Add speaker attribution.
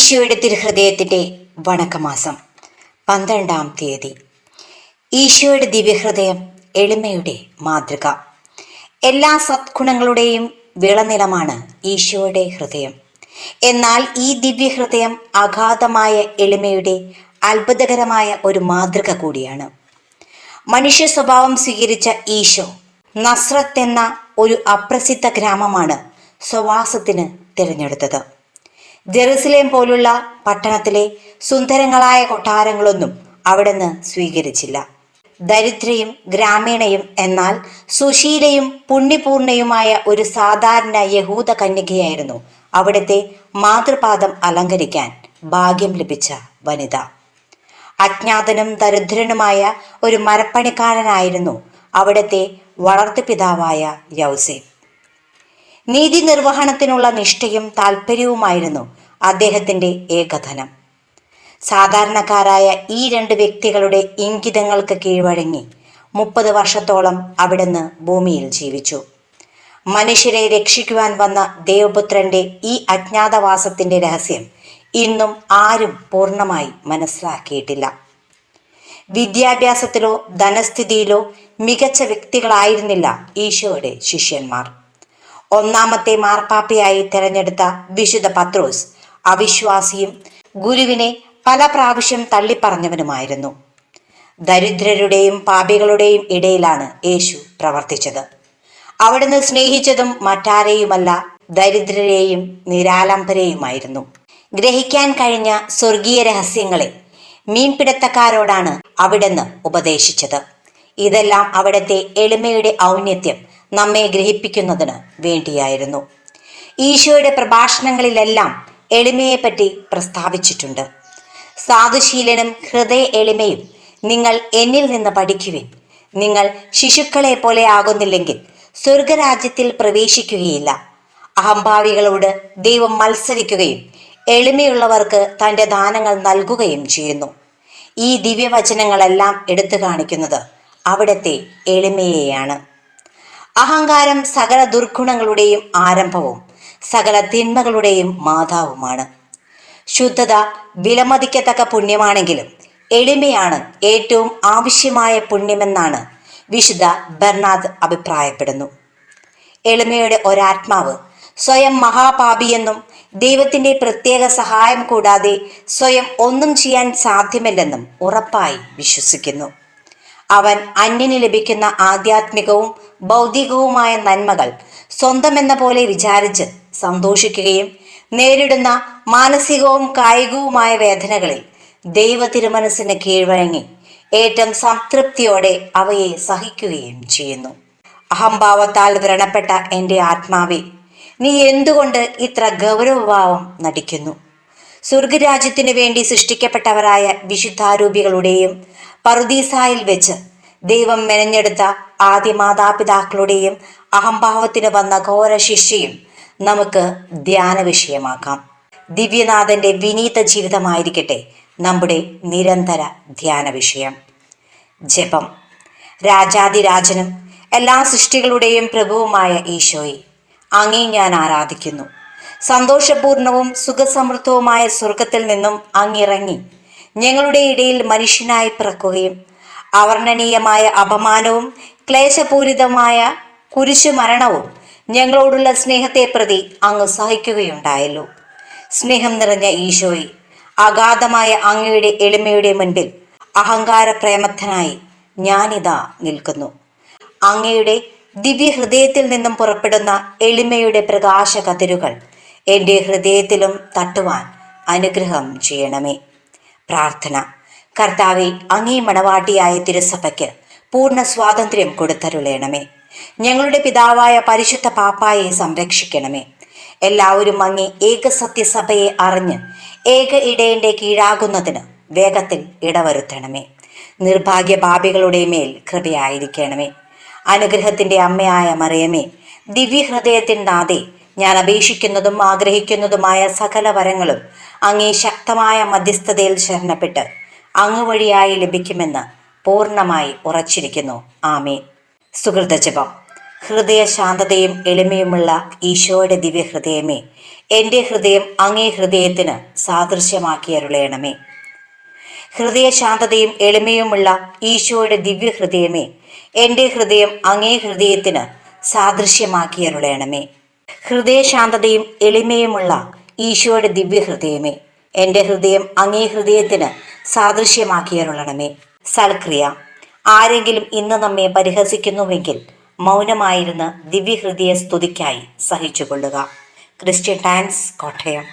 Speaker 1: ഈശോയുടെ തിരുഹൃദയത്തിന്റെ വണക്കമാസം പന്ത്രണ്ടാം തീയതി. ഈശോയുടെ ദിവ്യഹൃദയം എളിമയുടെ മാതൃക. എല്ലാ സദ്ഗുണങ്ങളുടെയും വിളനിലമാണ് ഈശോയുടെ ഹൃദയം. എന്നാൽ ഈ ദിവ്യഹൃദയം അഗാധമായ എളിമയുടെ അത്ഭുതകരമായ ഒരു മാതൃക കൂടിയാണ്. മനുഷ്യ സ്വഭാവം സ്വീകരിച്ച ഈശോ നസ്രത്ത് എന്ന ഒരു അപ്രസിദ്ധ ഗ്രാമമാണ് സ്വവാസത്തിന് തിരഞ്ഞെടുത്തത്. ജെറുസലേം പോലുള്ള പട്ടണത്തിലെ സുന്ദരങ്ങളായ കൊട്ടാരങ്ങളൊന്നും അവിടുന്ന് സ്വീകരിച്ചില്ല. ദരിദ്രയും ഗ്രാമീണയും എന്നാൽ സുശീലയും പുണ്യപൂർണയുമായ ഒരു സാധാരണ യഹൂദ കന്യകയായിരുന്നു അവിടുത്തെ മാതൃപാദം അലങ്കരിക്കാൻ ഭാഗ്യം ലഭിച്ച വനിത. അജ്ഞാതനും ദരിദ്രനുമായ ഒരു മരപ്പണിക്കാരനായിരുന്നു അവിടുത്തെ വളർത്തുപിതാവായ യൗസേഫ് നീതി നിർവഹണത്തിനുള്ള നിഷ്ഠയും താല്പര്യവുമായിരുന്നു അദ്ദേഹത്തിന്റെ ഏകധനം. സാധാരണക്കാരായ ഈ രണ്ട് വ്യക്തികളുടെ ഇംഗിതങ്ങൾക്ക് കീഴ്വഴങ്ങി മുപ്പത് വർഷത്തോളം അവിടുന്ന് ഭൂമിയിൽ ജീവിച്ചു. മനുഷ്യരെ രക്ഷിക്കുവാൻ വന്ന ദേവപുത്രന്റെ ഈ അജ്ഞാതവാസത്തിന്റെ രഹസ്യം ഇന്നും ആരും പൂർണമായി മനസ്സിലാക്കിയിട്ടില്ല. വിദ്യാഭ്യാസത്തിലോ ധനസ്ഥിതിയിലോ മികച്ച വ്യക്തികളായിരുന്നില്ല ഈശോയുടെ ശിഷ്യന്മാർ. ഒന്നാമത്തെ മാർപ്പാപ്പയായി തെരഞ്ഞെടുത്ത വിശുദ്ധ പത്രോസ് അവിശ്വാസിയും ഗുരുവിനെ പല പ്രാവശ്യം തള്ളിപ്പറഞ്ഞവനുമായിരുന്നു. ദരിദ്രരുടെയും പാപികളുടെയും ഇടയിലാണ് യേശു പ്രവർത്തിച്ചത്. അവിടുന്ന് സ്നേഹിച്ചതും മറ്റാരെയുമല്ല ദരിദ്രരെയും നിരാലംബരെയുമായിരുന്നു. ഗ്രഹിക്കാൻ കഴിഞ്ഞ സ്വർഗീയ രഹസ്യങ്ങളെ മീൻപിടുത്തക്കാരോടാണ് അവിടുന്ന് ഉപദേശിച്ചത്. ഇതെല്ലാം അവിടുത്തെ എളിമയുടെ ഔന്നത്യം നമ്മെ ഗ്രഹിപ്പിക്കുന്നതിന് വേണ്ടിയായിരുന്നു. ഈശോയുടെ പ്രഭാഷണങ്ങളിലെല്ലാം എളിമയെപ്പറ്റി പ്രസ്താവിച്ചിട്ടുണ്ട്. സാധുശീലനും ഹൃദയ എളിമയും നിങ്ങൾ എന്നിൽ നിന്ന് പഠിക്കുവിൻ. നിങ്ങൾ ശിശുക്കളെ പോലെ ആകുന്നില്ലെങ്കിൽ സ്വർഗരാജ്യത്തിൽ പ്രവേശിക്കുകയില്ല. അഹംഭാവികളോട് ദൈവം മത്സരിക്കുകയും എളിമയുള്ളവർക്ക് തന്റെ ദാനങ്ങൾ നൽകുകയും ചെയ്യുന്നു. ഈ ദിവ്യവചനങ്ങളെല്ലാം എടുത്തു കാണിക്കുന്നത് അവിടുത്തെ എളിമയെയാണ്. അഹങ്കാരം സകല ദുർഗുണങ്ങളുടെയും ആരംഭവും സകല തിന്മകളുടെയും മാതാവുമാണ്. ശുദ്ധത വിലമതിക്കത്തക്ക പുണ്യമാണെങ്കിലും എളിമയാണ് ഏറ്റവും ആവശ്യമായ പുണ്യമെന്നാണ് വിശുദ്ധ ബർണാദ് അഭിപ്രായപ്പെടുന്നു. എളിമയുടെ ഒരാത്മാവ് സ്വയം മഹാപാപിയെന്നും ദൈവത്തിന്റെ പ്രത്യേക സഹായം കൂടാതെ സ്വയം ഒന്നും ചെയ്യാൻ സാധ്യമല്ലെന്നും ഉറപ്പായി വിശ്വസിക്കുന്നു. അവൻ അന്യന് ലഭിക്കുന്ന ആധ്യാത്മികവും ഭൗതികവുമായ നന്മകൾ സ്വന്തമെന്ന പോലെ വിചാരിച്ച് സന്തോഷിക്കുകയും നേരിടുന്ന മാനസികവും കായികവുമായ വേദനകളിൽ ദൈവ തിരുമനസ്സിന് കീഴ്വഴങ്ങി ഏറ്റവും സംതൃപ്തിയോടെ അവയെ സഹിക്കുകയും ചെയ്യുന്നു. അഹംഭാവത്താൽ വ്രണപ്പെട്ട എന്റെ ആത്മാവെ നീ എന്തുകൊണ്ട് ഇത്ര ഗൗരവഭാവം നടിക്കുന്നു? സ്വർഗരാജ്യത്തിനു വേണ്ടി സൃഷ്ടിക്കപ്പെട്ടവരായ വിശുദ്ധാരൂപികളുടെയും പറുദീസായിൽ വെച്ച് ദൈവം മെനഞ്ഞെടുത്ത ആദ്യ മാതാപിതാക്കളുടെയും അഹംഭാവത്തിന് വന്ന ഘോര ശിക്ഷയും നമുക്ക് ധ്യാന വിഷയമാക്കാം. ദിവ്യനാഥന്റെ വിനീത ജീവിതമായിരിക്കട്ടെ നമ്മുടെ നിരന്തര ധ്യാന വിഷയം. ജപം. രാജാതിരാജനും എല്ലാ സൃഷ്ടികളുടെയും പ്രഭുവുമായ ഈശോയെ അങ്ങേ ഞാൻ ആരാധിക്കുന്നു. സന്തോഷപൂർണവും സുഖസമൃദ്ധവുമായ സ്വർഗത്തിൽ നിന്നും അങ്ങിറങ്ങി ഞങ്ങളുടെ ഇടയിൽ മനുഷ്യനായി പിറക്കുകയും അവർണനീയമായ അപമാനവും ക്ലേശപൂരിതമായ കുരിശു മരണവും ഞങ്ങളോടുള്ള സ്നേഹത്തെ പ്രതി അങ്ങ് സഹിക്കുകയുണ്ടായല്ലോ. സ്നേഹം നിറഞ്ഞ ഈശോയെ അഗാധമായ അങ്ങയുടെ എളിമയുടെ മുൻപിൽ അഹങ്കാര പ്രേമത്തനായി ഞാനിതാ നിൽക്കുന്നു. അങ്ങയുടെ ദിവ്യഹൃദയത്തിൽ നിന്നും പുറപ്പെടുന്ന എളിമയുടെ പ്രകാശ കതിരുകൾ എന്റെ ഹൃദയത്തിലും തട്ടുവാൻ അനുഗ്രഹം ചെയ്യണമേ. പ്രാർത്ഥന. കർത്താവെ അങ്ങേ മണവാട്ടിയായ തിരുസഭയ്ക്ക് പൂർണ സ്വാതന്ത്ര്യം കൊടുത്തരുളയണമേ ഞങ്ങളുടെ പിതാവായ പരിശുദ്ധ പാപ്പായെ സംരക്ഷിക്കണമേ. എല്ലാവരും അങ്ങേ ഏക സത്യസഭയെ അറിഞ്ഞ് ഏക ഇടയന്റെ കീഴാകുന്നതിന് വേഗത്തിൽ ഇടവരുത്തണമേ. നിർഭാഗ്യ പാപികളുടെ മേൽ കൃപയായിരിക്കണമേ. അനുഗ്രഹത്തിന്റെ അമ്മയായ മറിയമേ ദിവ്യഹൃദയത്തിൻ നാഥേ ഞാൻ അപേക്ഷിക്കുന്നതും ആഗ്രഹിക്കുന്നതുമായ സകല വരങ്ങളും അങ്ങേ ശക്തമായ മധ്യസ്ഥതയിൽ ശരണപ്പെട്ട് അങ്ങ് വഴിയായി ലഭിക്കുമെന്ന് പൂർണമായി ഉറച്ചിരിക്കുന്നു. ആമേ സുഹൃതജപം ഹൃദയ ശാന്തതയും എളിമയുമുള്ള ഈശോയുടെ ദിവ്യഹൃദയമേ എന്റെ ഹൃദയം അങ്ങേ ഹൃദയത്തിന് സാദൃശ്യമാക്കി അരുളയണമേ ഹൃദയ ശാന്തതയും എളിമയുമുള്ള ഈശോയുടെ ദിവ്യഹൃദയമേ എന്റെ ഹൃദയം അങ്ങേ ഹൃദയത്തിന് സാദൃശ്യമാക്കി അരുളയണമേ ഹൃദയശാന്തതയും എളിമയുമുള്ള ഈശോയുടെ ദിവ്യഹൃദയമേ എന്റെ ഹൃദയം അങ്ങേ ഹൃദയത്തിന് സാദൃശ്യമാക്കിയാലുള്ളണമേ സൽക്രിയ ആരെങ്കിലും ഇന്ന് നമ്മെ പരിഹസിക്കുന്നുവെങ്കിൽ മൗനമായിരുന്ന് ദിവ്യഹൃദയ സ്തുതിക്കായി സഹിച്ചുകൊള്ളുക. Christian Times Kottayam.